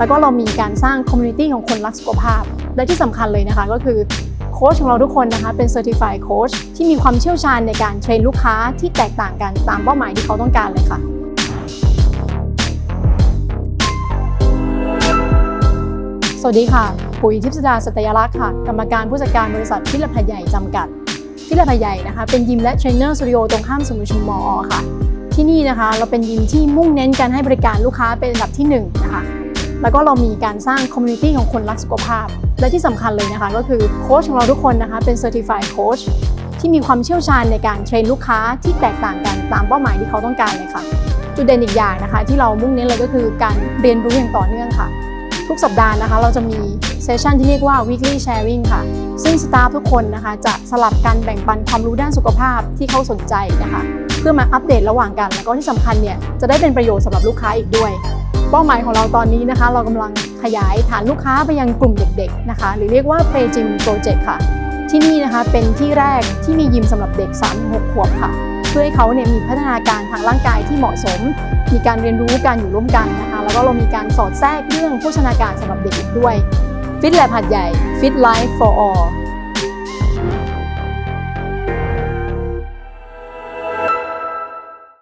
แล้วก็เรามีการสร้างคอมมูนิตี้ของคนรักสุขภาพ และที่สำคัญเลยนะคะก็คือโค้ชของเราทุกคนนะคะเป็น Certified Coach ที่มีความเชี่ยวชาญในการเทรนลูกค้าที่แตกต่างกันตามเป้าหมายที่เขาต้องการเลยค่ะสวัสดีค่ะ ปุ๋ยทิพย์สดาสัตยลักษณ์ค่ะ กรรมการผู้จัดการบริษัทพิรพใหญ่จำกัดพิรพใหญ่นะคะ เป็นยิมและเทรนเนอร์สตูดิโอตรงข้ามสมุทรชุมมอค่ะ ที่นี่นะคะ เราเป็นยิมที่มุ่งเน้นการให้บริการลูกค้าเป็นอันดับที่หนึ่งนะคะ แล้วก็เรามีการสร้างคอมมูนิตี้ของคนรักสุขภาพ และที่สำคัญเลยนะคะก็คือโค้ชของเราทุกคนนะคะเป็น Certified Coach ที่มีความเชี่ยวชาญในการเทรนลูกค้าที่แตกต่างกันตามเป้าหมายที่เขาต้องการเลยค่ะ จุดเด่นอีกอย่างนะคะ ที่เรามุ่งเน้นเลยก็คือการเรียนรู้อย่างต่อเนื่องค่ะ ทุกสัปดาห์นะคะ เราจะมีเซสชันที่เรียกว่า weekly sharing ค่ะ ซึ่งสตาฟทุกคนนะคะ จะสลับกันแบ่งปันความรู้ด้านสุขภาพที่เขาสนใจนะคะ เพื่อมาอัปเดตระหว่างกันแล้วก็ที่สำคัญเนี่ยจะได้เป็นประโยชน์สำหรับลูกค้าอีกด้วย เป้าหมายของเราตอนนี้นะคะ เรากำลังขยายฐานลูกค้าไปยังกลุ่มเด็กๆนะคะ หรือเรียกว่า Play Gym Project ค่ะ ที่นี่นะคะเป็นที่แรกที่มียิมสำหรับเด็ก 3-6 ขวบค่ะ เพื่อให้เขาเนี่ยมีพัฒนาการทางร่างกายที่เหมาะสม มีการเรียนรู้การอยู่ร่วมกันนะคะ แล้วก็เรามีการสอดแทรกเรื่องโภชนาการสำหรับเด็กอีกด้วย Fit Lab หัดใหญ่ Fit Life for All